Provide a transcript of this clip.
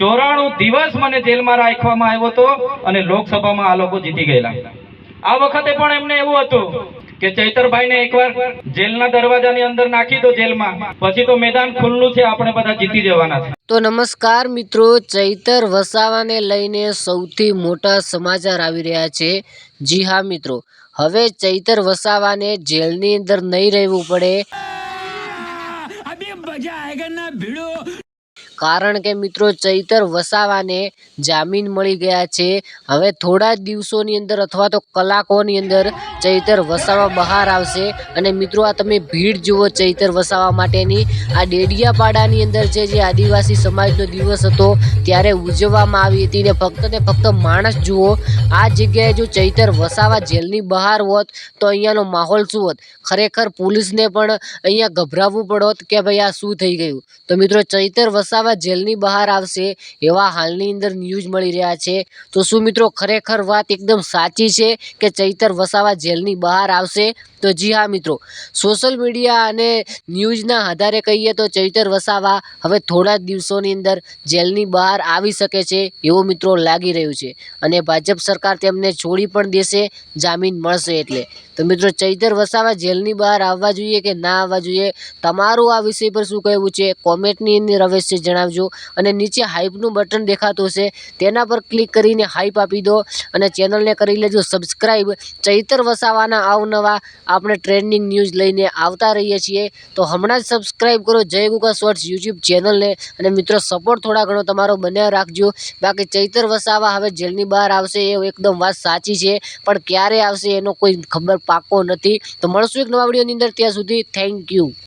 ચોરાણું દિવસ મને જેલમાં રાખવામાં આવ્યો હતો અને લોકસભામાં આ લોકો જીતી ગયેલા આ વખતે પણ એમને એવું હતું કે ચૈતરભાઈને એકવાર જેલના દરવાજાની અંદર નાખી દો જેલમાં પછી તો મેદાન ખુલ્લું છે આપણે બધા જીતી જવાના છે તો નમસ્કાર મિત્રો ચૈતર વસાવાને લઈને સૌથી મોટા સમાચાર આવી રહ્યા છે જી હા મિત્રો હવે ચૈતર વસાવાને જેલની અંદર નહીં રહેવું પડે કારણ કે મિત્રો ચૈતર વસાવાને જામીન મળી ગયા છે. હવે થોડા જ દિવસોની અંદર અથવા તો કલાકોની અંદર ચૈતર વસાવા બહાર આવશે. અને મિત્રો આ તમે ભીડ જુઓ ચૈતર વસાવા માટેની. આ ડેડિયાપાડાની અંદર છે, જે આદિવાસી સમાજનો દિવસ હતો, ત્યારે ઉજવવામાં આવી હતી ને ફક્ત ને ફક્ત માણસ જુઓ. આ જગ્યાએ જો ચૈતર વસાવા જેલની બહાર હોત, તો અહીંયાનો માહોલ શું હોત? ખરેખર પોલીસને પણ અહીંયા ગભરાવવું પડત કે ભાઈ આ શું થઈ ગયું? તો મિત્રો ચૈતર વસાવા જેલની બહાર આવશે એવા હાલની અંદર ન્યૂઝ મળી રહ્યા છે. તો શું મિત્રો ખરેખર વાત એકદમ સાચી છે કે ચૈતર વસાવા જેલની બહાર આવશે? તો જી હા મિત્રો સોશિયલ મીડિયા અને ન્યૂઝના આધારે કહીએ તો ચૈતર વસાવા હવે થોડા જ દિવસોની અંદર જેલની બહાર આવી શકે છે એવું મિત્રો લાગી રહ્યું છે. અને ભાજપ સરકાર તેમને છોડી પણ દેશે, જામીન મળશે એટલે. તો મિત્રો ચૈતર વસાવા જેલની બહાર આવવા જોઈએ કે ના આવવા જોઈએ? તમારું આ વિષય પર શું કહેવું છે? કોમેન્ટની અંદર અવશ્ય જણાવજો. અને નીચે હાઇપનું બટન દેખાતું હશે. તેના પર ક્લિક કરીને હાઇપ આપી દો. અને ચેનલને કરી લેજો સબસ્ક્રાઈબ ચૈતર વસાવાના અવનવા આપણે ટ્રેન્ડિંગ ન્યૂઝ લઈને આવતા રહીએ છીએ. તો હમણાં જ સબસ્ક્રાઈબ કરો. જય ગુગા શોર્ટ્સ યુટ્યુબ ચેનલને અને મિત્રો સપોર્ટ થોડા ઘણો તમારો બન્યા રાખજો. બાકી ચૈતર વસાવા હવે જેલની બહાર આવશે એ એકદમ વાત સાચી છે. પણ ક્યારે આવશે એનો કોઈ ખબર પાકો નથી. તો મળશું એક નવા વિડીયોની અંદર. ત્યાં સુધી થેન્ક યુ